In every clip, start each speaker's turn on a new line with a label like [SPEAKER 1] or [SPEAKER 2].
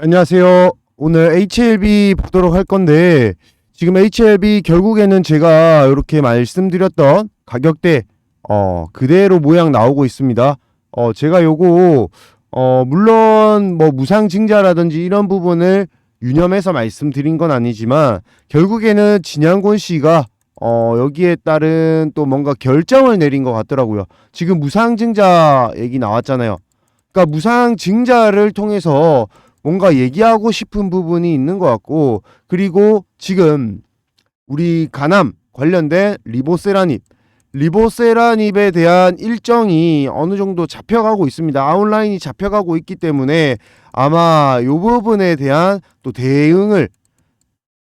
[SPEAKER 1] 안녕하세요. 오늘 HLB 보도록 할 건데 지금 HLB 결국에는 제가 이렇게 말씀드렸던 가격대 어 그대로 모양 나오고 있습니다. 어 제가 요거 어 물론 뭐 무상 증자라든지 이런 부분을 유념해서 말씀드린 건 아니지만 결국에는 진양곤 씨가 어 여기에 따른 또 뭔가 결정을 내린 것 같더라고요. 지금 무상 증자 얘기 나왔잖아요. 그러니까 무상 증자를 통해서 뭔가 얘기하고 싶은 부분이 있는 것 같고 그리고 지금 우리 가남 관련된 리보세라닙 리보세라닙에 대한 일정이 어느 정도 잡혀가고 있습니다. 아웃라인이 잡혀가고 있기 때문에 아마 요 부분에 대한 또 대응을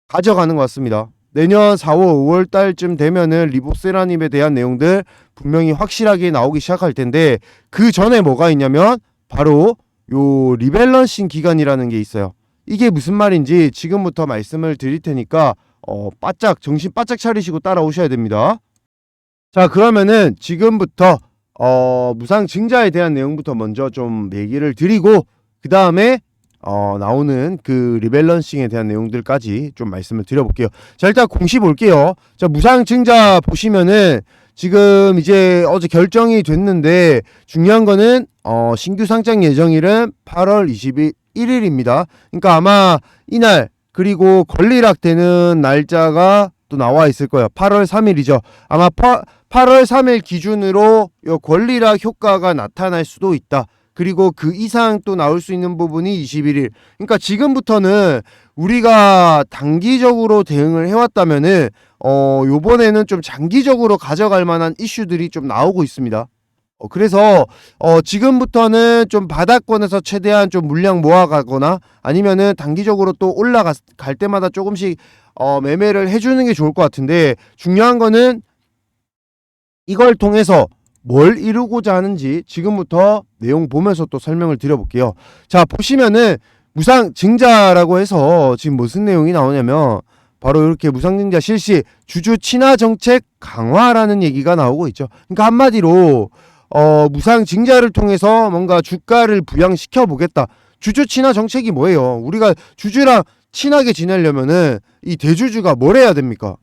[SPEAKER 1] 가져가는 것 같습니다. 내년 4월, 5월 달쯤 되면은 리보세라닙에 대한 내용들 분명히 확실하게 나오기 시작할 텐데 그 전에 뭐가 있냐면 바로 요 리밸런싱 기간이라는 게 있어요. 이게 무슨 말인지 지금부터 말씀을 드릴 테니까 어 바짝 정신 바짝 차리시고 따라오셔야 됩니다. 자 그러면은 지금부터 어 무상 증자에 대한 내용부터 먼저 좀 얘기를 드리고 그 다음에 어 나오는 그 리밸런싱에 대한 내용들까지 좀 말씀을 드려볼게요. 자 일단 공시 볼게요. 자 무상 증자 보시면은 지금 이제 어제 결정이 됐는데 중요한 거는 어, 신규 상장 예정일은 8월 21일입니다. 그러니까 아마 이날 그리고 권리락 되는 날짜가 또 나와 있을 거예요. 8월 3일이죠. 아마 파, 8월 3일 기준으로 요 권리락 효과가 나타날 수도 있다. 그리고 그 이상 또 나올 수 있는 부분이 21일. 그러니까 지금부터는 우리가 단기적으로 대응을 해왔다면은 어 요번에는 좀 장기적으로 가져갈 만한 이슈들이 좀 나오고 있습니다. 어, 그래서 어, 지금부터는 좀 바닥권에서 최대한 좀 물량 모아가거나 아니면은 단기적으로 또 올라갈 때마다 조금씩 어, 매매를 해주는 게 좋을 것 같은데 중요한 거는 이걸 통해서 뭘 이루고자 하는지 지금부터 내용 보면서 또 설명을 드려볼게요. 자 보시면은 무상 증자라고 해서 지금 무슨 내용이 나오냐면 바로 이렇게 무상증자 실시 주주 친화 정책 강화라는 얘기가 나오고 있죠. 그러니까 한마디로 어, 무상 증자를 통해서 뭔가 주가를 부양시켜 보겠다. 주주 친화 정책이 뭐예요? 우리가 주주랑 친하게 지내려면은 이 대주주가 뭘 해야 됩니까?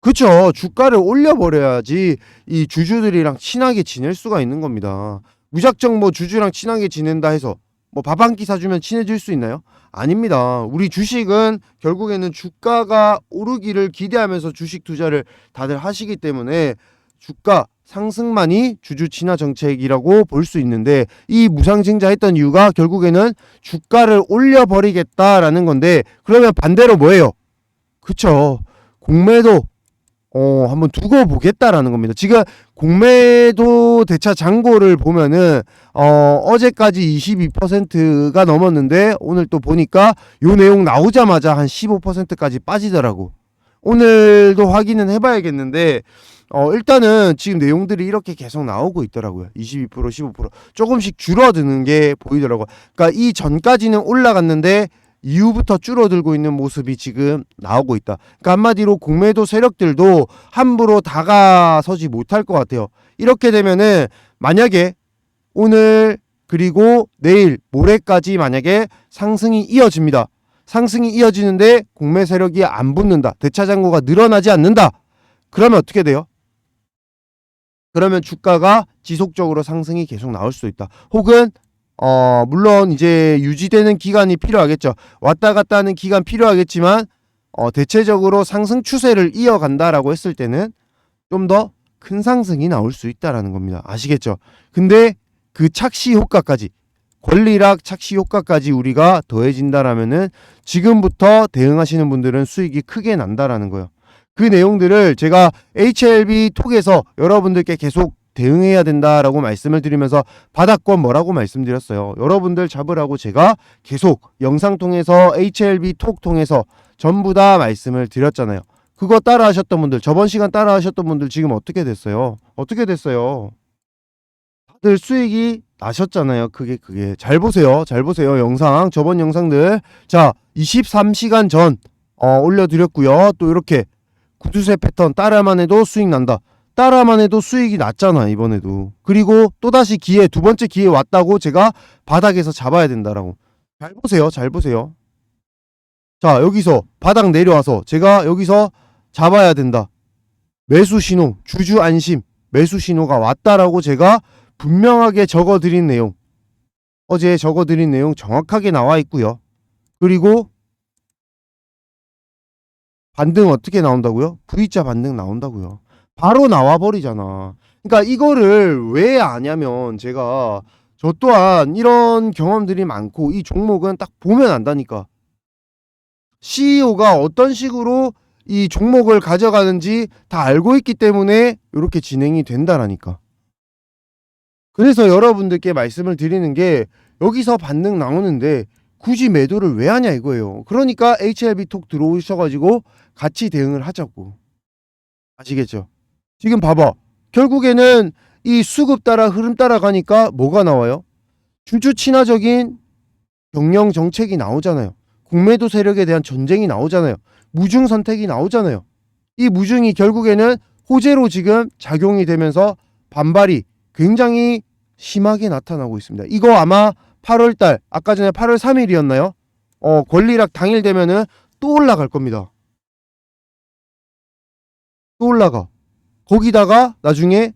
[SPEAKER 1] 그쵸. 주가를 올려버려야지 이 주주들이랑 친하게 지낼 수가 있는 겁니다. 무작정 뭐 주주랑 친하게 지낸다 해서 뭐 밥 한 끼 사주면 친해질 수 있나요? 아닙니다. 우리 주식은 결국에는 주가가 오르기를 기대하면서 주식 투자를 다들 하시기 때문에 주가 상승만이 주주 친화 정책이라고 볼 수 있는데 이 무상증자 했던 이유가 결국에는 주가를 올려버리겠다라는 건데 그러면 반대로 뭐예요? 그쵸. 공매도 어, 한번 두고 보겠다라는 겁니다. 지금 공매도 대차 잔고를 보면은 어, 어제까지 22%가 넘었는데 오늘 또 보니까 요 내용 나오자마자 한 15%까지 빠지더라고. 오늘도 확인은 해봐야겠는데 어, 일단은 지금 내용들이 이렇게 계속 나오고 있더라고요. 22% 15% 조금씩 줄어드는 게 보이더라고요. 그러니까 이 전까지는 올라갔는데 이후부터 줄어들고 있는 모습이 지금 나오고 있다. 그러니까 한마디로 공매도 세력들도 함부로 다가서지 못할 것 같아요. 이렇게 되면은 만약에 오늘 그리고 내일 모레까지 만약에 상승이 이어집니다. 상승이 이어지는데 공매 세력이 안 붙는다. 대차 잔고가 늘어나지 않는다. 그러면 어떻게 돼요? 그러면 주가가 지속적으로 상승이 계속 나올 수 있다. 혹은 어 물론 이제 유지되는 기간이 필요하겠죠. 왔다 갔다 하는 기간 필요하겠지만 어 대체적으로 상승 추세를 이어간다라고 했을 때는 좀 더 큰 상승이 나올 수 있다라는 겁니다. 아시겠죠? 근데 그 착시 효과까지 권리락 착시 효과까지 우리가 더해진다라면은 지금부터 대응하시는 분들은 수익이 크게 난다라는 거예요. 그 내용들을 제가 HLB 톡에서 여러분들께 계속 대응해야 된다라고 말씀을 드리면서 바닥권 뭐라고 말씀드렸어요. 여러분들 잡으라고 제가 계속 영상 통해서 HLB 톡 통해서 전부 다 말씀을 드렸잖아요. 그거 따라 하셨던 분들, 저번 시간 따라 하셨던 분들 지금 어떻게 됐어요? 어떻게 됐어요? 다들 수익이 나셨잖아요. 그게 그게 잘 보세요. 잘 보세요. 영상 저번 영상들 자 23시간 전 어, 올려드렸고요. 또 이렇게 구두쇠 패턴 따라만 해도 수익 난다. 따라만 해도 수익이 났잖아 이번에도. 그리고 또 다시 기회 두 번째 기회 왔다고 제가 바닥에서 잡아야 된다라고. 잘 보세요. 잘 보세요. 자, 여기서 바닥 내려와서 제가 여기서 잡아야 된다. 매수 신호, 주주 안심, 매수 신호가 왔다라고 제가 분명하게 적어 드린 내용. 어제 적어 드린 내용 정확하게 나와 있고요. 그리고 반등 어떻게 나온다고요? V자 반등 나온다고요. 바로 나와 버리잖아. 그러니까 이거를 왜 아냐면 제가 저 또한 이런 경험들이 많고 이 종목은 딱 보면 안다니까. CEO가 어떤 식으로 이 종목을 가져가는지 다 알고 있기 때문에 이렇게 진행이 된다라니까. 그래서 여러분들께 말씀을 드리는 게 여기서 반등 나오는데 굳이 매도를 왜 하냐 이거예요. 그러니까 HLB 톡 들어오셔가지고 같이 대응을 하자고. 아시겠죠? 지금 봐봐. 결국에는 이 수급 따라 흐름 따라 가니까 뭐가 나와요? 주주 친화적인 경영 정책이 나오잖아요. 공매도 세력에 대한 전쟁이 나오잖아요. 무중 선택이 나오잖아요. 이 무중이 결국에는 호재로 지금 작용이 되면서 반발이 굉장히 심하게 나타나고 있습니다. 이거 아마 8월 달 아까 전에 8월 3일이었나요? 어, 권리락 당일 되면은 또 올라갈 겁니다. 또 올라가. 거기다가 나중에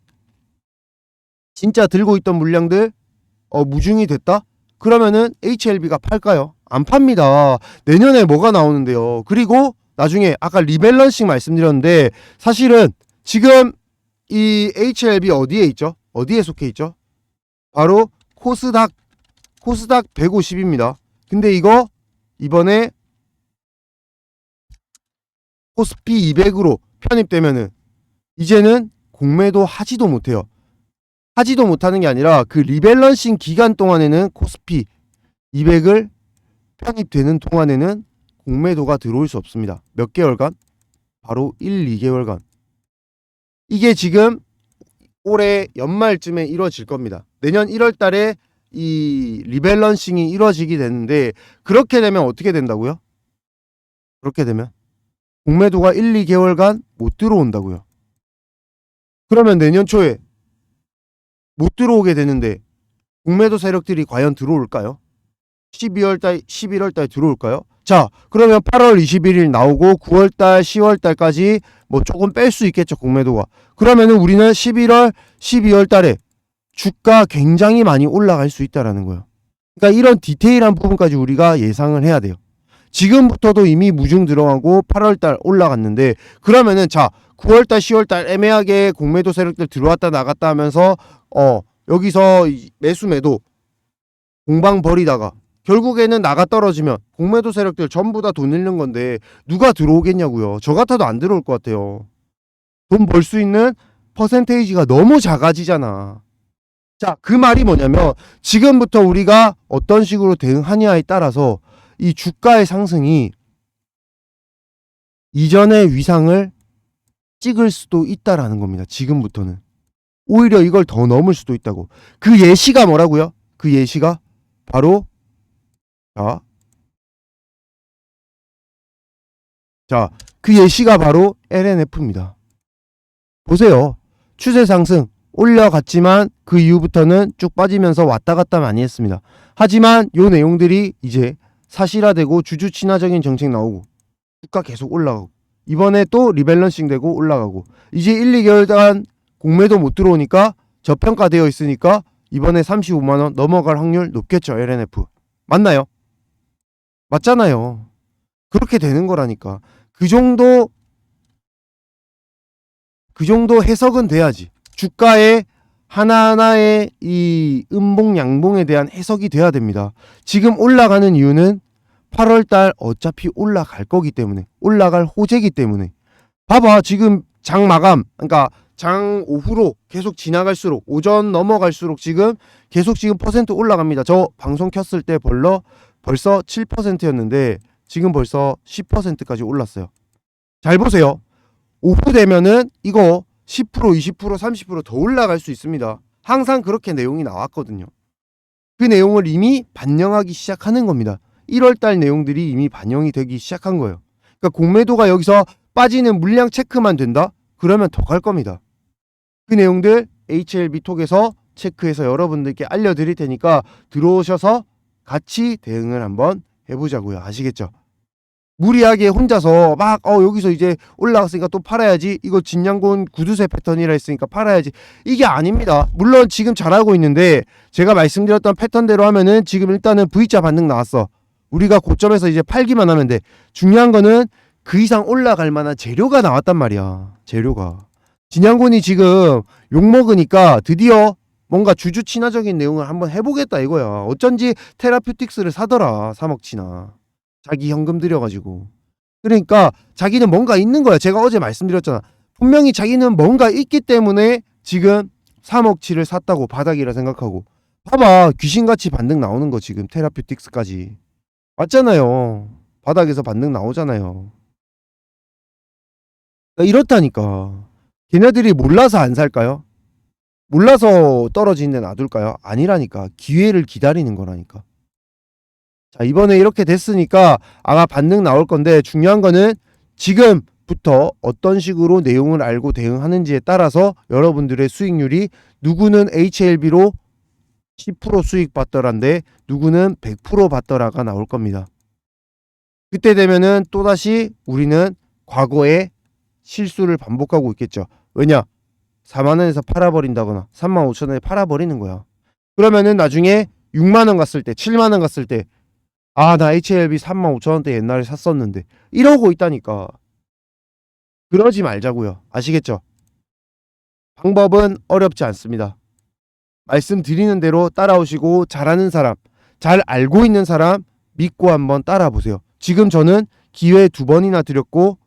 [SPEAKER 1] 진짜 들고 있던 물량들 어, 무중이 됐다? 그러면은 HLB가 팔까요? 안 팝니다. 내년에 뭐가 나오는데요. 그리고 나중에 아까 리밸런싱 말씀드렸는데 사실은 지금 이 HLB 어디에 있죠? 어디에 속해 있죠? 바로 코스닥 코스닥 150입니다. 근데 이거 이번에 코스피 200으로 편입되면은 이제는 공매도 하지도 못해요. 하지도 못하는 게 아니라 그 리밸런싱 기간 동안에는 코스피 200을 편입되는 동안에는 공매도가 들어올 수 없습니다. 몇 개월간? 바로 1, 2개월간. 이게 지금 올해 연말쯤에 이루어질 겁니다. 내년 1월 달에 이 리밸런싱이 이루어지게 되는데 그렇게 되면 어떻게 된다고요? 그렇게 되면 공매도가 1, 2개월간 못 들어온다고요. 그러면 내년 초에 못 들어오게 되는데 공매도 세력들이 과연 들어올까요? 12월 달, 11월 달 들어올까요? 자, 그러면 8월 21일 나오고 9월 달, 10월 달까지 뭐 조금 뺄 수 있겠죠, 공매도가. 그러면은 우리는 11월, 12월 달에 주가 굉장히 많이 올라갈 수 있다라는 거예요. 그러니까 이런 디테일한 부분까지 우리가 예상을 해야 돼요. 지금부터도 이미 무중 들어가고 8월 달 올라갔는데 그러면은 자, 9월 달, 10월 달 애매하게 공매도 세력들 들어왔다 나갔다 하면서 어, 여기서 이 매수 매도 공방 벌이다가 결국에는 나가 떨어지면 공매도 세력들 전부 다 돈 잃는 건데 누가 들어오겠냐고요. 저 같아도 안 들어올 것 같아요. 돈 벌 수 있는 퍼센테이지가 너무 작아지잖아. 자, 그 말이 뭐냐면 지금부터 우리가 어떤 식으로 대응하냐에 따라서 이 주가의 상승이 이전의 위상을 찍을 수도 있다라는 겁니다. 지금부터는. 오히려 이걸 더 넘을 수도 있다고. 그 예시가 뭐라고요? 그 예시가 바로 자, 자, 그 예시가 바로 LNF입니다. 보세요. 추세 상승 올려갔지만 그 이후부터는 쭉 빠지면서 왔다 갔다 많이 했습니다. 하지만 요 내용들이 이제 사실화되고 주주 친화적인 정책 나오고 주가 계속 올라가고 이번에 또 리밸런싱 되고 올라가고 이제 1, 2개월간 공매도 못 들어오니까 저평가되어 있으니까 이번에 35만 원 넘어갈 확률 높겠죠 LNF 맞나요? 맞잖아요. 그렇게 되는 거라니까. 그 정도 그 정도 해석은 돼야지. 주가의 하나하나의 이 음봉 양봉에 대한 해석이 돼야 됩니다. 지금 올라가는 이유는 8월 달 어차피 올라갈 거기 때문에 올라갈 호재기 때문에 봐봐 지금 장 마감 그러니까 장 오후로 계속 지나갈수록 오전 넘어갈수록 지금 계속 지금 퍼센트 올라갑니다. 저 방송 켰을 때 벌러 벌써 7%였는데 지금 벌써 10%까지 올랐어요. 잘 보세요. 오후 되면은 이거 10% 20% 30%더 올라갈 수 있습니다. 항상 그렇게 내용이 나왔거든요. 그 내용을 이미 반영하기 시작하는 겁니다. 1월 달 내용들이 이미 반영이 되기 시작한 거예요. 그러니까 공매도가 여기서 빠지는 물량 체크만 된다? 그러면 더 갈 겁니다. 그 내용들 HLB 톡에서 체크해서 여러분들께 알려드릴 테니까 들어오셔서 같이 대응을 한번 해보자고요. 아시겠죠? 무리하게 혼자서 막 어 여기서 이제 올라갔으니까 또 팔아야지. 이거 진양곤 구두쇠 패턴이라 했으니까 팔아야지. 이게 아닙니다. 물론 지금 잘하고 있는데 제가 말씀드렸던 패턴대로 하면은 지금 일단은 V자 반등 나왔어. 우리가 고점에서 이제 팔기만 하면 돼. 중요한 거는 그 이상 올라갈 만한 재료가 나왔단 말이야. 재료가. 진양곤이 지금 욕먹으니까 드디어 뭔가 주주 친화적인 내용을 한번 해보겠다 이거야. 어쩐지 테라퓨틱스를 사더라 3억치나 자기 현금 들여가지고. 그러니까 자기는 뭔가 있는 거야. 제가 어제 말씀드렸잖아. 분명히 자기는 뭔가 있기 때문에 지금 3억치를 샀다고 바닥이라 생각하고. 봐봐 귀신같이 반등 나오는 거 지금 테라퓨틱스까지. 맞잖아요. 바닥에서 반등 나오잖아요. 그러니까 이렇다니까. 걔네들이 몰라서 안 살까요? 몰라서 떨어지는 데 놔둘까요? 아니라니까. 기회를 기다리는 거라니까 자, 이번에 이렇게 됐으니까 아마 반등 나올 건데 중요한 거는 지금부터 어떤 식으로 내용을 알고 대응하는지에 따라서 여러분들의 수익률이 누구는 HLB로 10% 수익 받더란데 누구는 100% 받더라가 나올 겁니다. 그때 되면은 또다시 우리는 과거의 실수를 반복하고 있겠죠. 왜냐? 4만 원에서 팔아버린다거나 3만 5천 원에 팔아버리는 거야. 그러면은 나중에 6만 원 갔을 때, 7만 원 갔을 때 아, 나 HLB 3만 5천 원대 옛날에 샀었는데 이러고 있다니까. 그러지 말자고요. 아시겠죠? 방법은 어렵지 않습니다. 말씀드리는 대로 따라오시고 잘하는 사람, 잘 알고 있는 사람 믿고 한번 따라 보세요. 지금 저는 기회 두 번이나 드렸고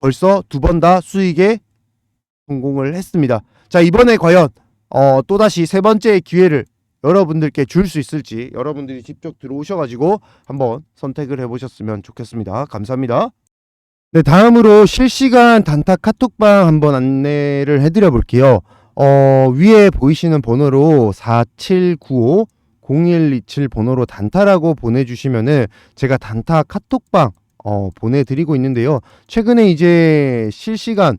[SPEAKER 1] 벌써 두 번 다 수익에 성공을 했습니다. 자, 이번에 과연 어, 또다시 세 번째 기회를 여러분들께 줄 수 있을지 여러분들이 직접 들어오셔가지고 한번 선택을 해보셨으면 좋겠습니다. 감사합니다. 네, 다음으로 실시간 단타 카톡방 한번 안내를 해드려 볼게요. 어, 위에 보이시는 번호로 4795 0127 번호로 단타라고 보내주시면은 제가 단타 카톡방 어, 보내드리고 있는데요. 최근에 이제 실시간